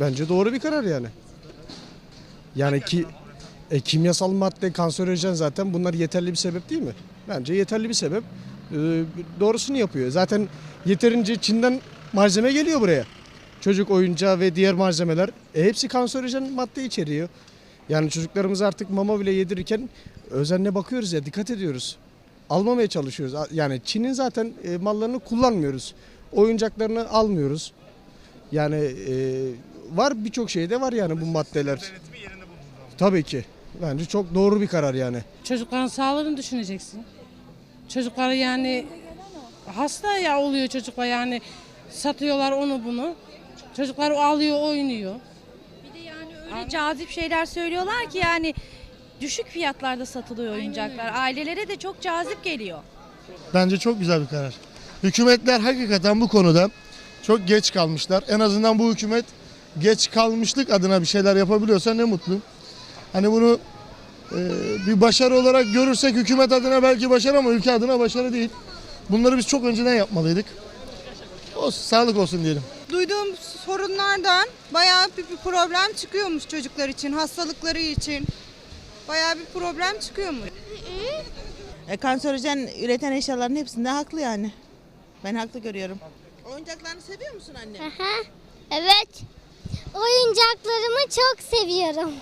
bence doğru bir karar yani. Yani ki e, kimyasal madde kanserojen zaten bunlar yeterli bir sebep değil mi? Bence yeterli bir sebep. E, doğrusunu yapıyor. Zaten yeterince Çin'den malzeme geliyor buraya. Çocuk oyuncağı ve diğer malzemeler e, hepsi kanserojen madde içeriyor. Yani çocuklarımız artık mama bile yedirirken özenle bakıyoruz ya dikkat ediyoruz. Almamaya çalışıyoruz. Yani Çin'in zaten e, mallarını kullanmıyoruz. Oyuncaklarını almıyoruz. Yani e, var birçok şeyde var yani bu maddeler. Tabii ki. Bence çok doğru bir karar yani. Çocukların sağlığını düşüneceksin. Çocukları yani hasta ya oluyor çocuklar yani satıyorlar onu bunu. Çocuklar alıyor oynuyor. Bir de yani öyle cazip şeyler söylüyorlar ki yani düşük fiyatlarda satılıyor oyuncaklar. Ailelere de çok cazip geliyor. Bence çok güzel bir karar. Hükümetler hakikaten bu konuda çok geç kalmışlar. En azından bu hükümet geç kalmışlık adına bir şeyler yapabiliyorsa ne mutlu. Hani bunu e, bir başarı olarak görürsek hükümet adına belki başarı ama ülke adına başarı değil. Bunları biz çok önceden yapmalıydık. Olsun, sağlık olsun diyelim. Duyduğum sorunlardan bayağı bir, bir problem çıkıyormuş çocuklar için, hastalıkları için. Bayağı bir problem çıkıyormuş. E, kanserojen üreten eşyaların hepsinde haklı yani. Ben haklı görüyorum. Oyuncaklarını seviyor musun anne? Evet. Oyuncaklarımı çok seviyorum.